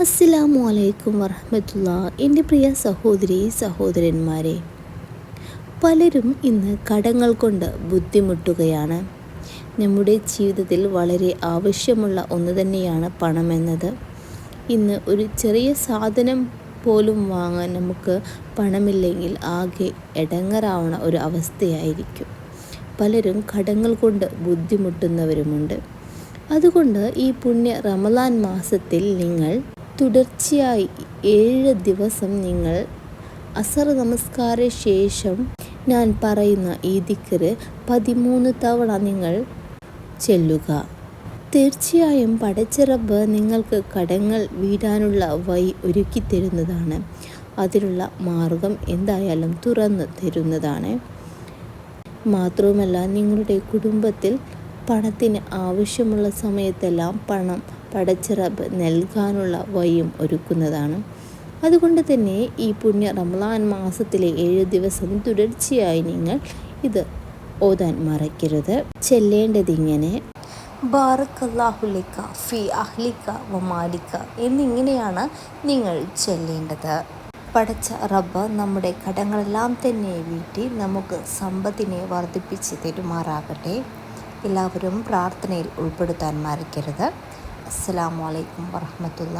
അസ്സലാമു അലൈക്കും വറഹമത്തുള്ള. എന്റെ പ്രിയ സഹോദരി സഹോദരന്മാരെ പലരും ഇന്ന് കടങ്ങൾ കൊണ്ട് ബുദ്ധിമുട്ടുകയാണ്. നമ്മുടെ ജീവിതത്തിൽ വളരെ ആവശ്യമുള്ള ഒന്ന് തന്നെയാണ് പണമെന്നത് ഇന്ന് ഒരു ചെറിയ സാധനം പോലും വാങ്ങാൻ നമുക്ക് പണമില്ലെങ്കിൽ ആകെ എടങ്ങറാവണ ഒരു അവസ്ഥയായിരിക്കും. പലരും കടങ്ങൾ കൊണ്ട് ബുദ്ധിമുട്ടുന്നവരുമുണ്ട്. അതുകൊണ്ട് ഈ പുണ്യ റമലാൻ മാസത്തിൽ നിങ്ങൾ തുടർച്ചയായി ഏഴ് ദിവസം നിങ്ങൾ അസർ നമസ്കാര ശേഷം ഞാൻ പറയുന്ന ഈ ദിക്കറ് പതിമൂന്ന് തവണ നിങ്ങൾ ചെല്ലുക. തീർച്ചയായും പടച്ചിറബ് നിങ്ങൾക്ക് കടങ്ങൾ വീടാനുള്ള വഴി ഒരുക്കി തരുന്നതാണ്. അതിനുള്ള മാർഗം എന്തായാലും തുറന്നു തരുന്നതാണ്. മാത്രവുമല്ല നിങ്ങളുടെ കുടുംബത്തിൽ പണത്തിന് ആവശ്യമുള്ള സമയത്തെല്ലാം പണം പടച്ചിറബ് നൽകാനുള്ള വഴിയും ഒരുക്കുന്നതാണ്. അതുകൊണ്ട് തന്നെ ഈ പുണ്യ റംലാൻ മാസത്തിലെ ഏഴ് ദിവസം തുടർച്ചയായി നിങ്ങൾ ഇത് ഓതാൻ മറക്കരുത്. ചെല്ലേണ്ടതിങ്ങനെ ബാറക്കല്ലാഹുലിക്ക ഫി അഹ്ലിക്ക വമാലിക്ക എന്നിങ്ങനെയാണ് നിങ്ങൾ ചെല്ലേണ്ടത്. പടച്ച റബ്ബ് നമ്മുടെ കടങ്ങളെല്ലാം തന്നെ വീട്ടി നമുക്ക് സമ്പത്തിനെ വർദ്ധിപ്പിച്ച് തെരുമാറാകട്ടെ. എല്ലാവരും പ്രാർത്ഥനയിൽ ഉൾപ്പെടുത്താൻ മറക്കരുത്. അസ്സാം വലൈക്കും വർഹമത്തുള്ള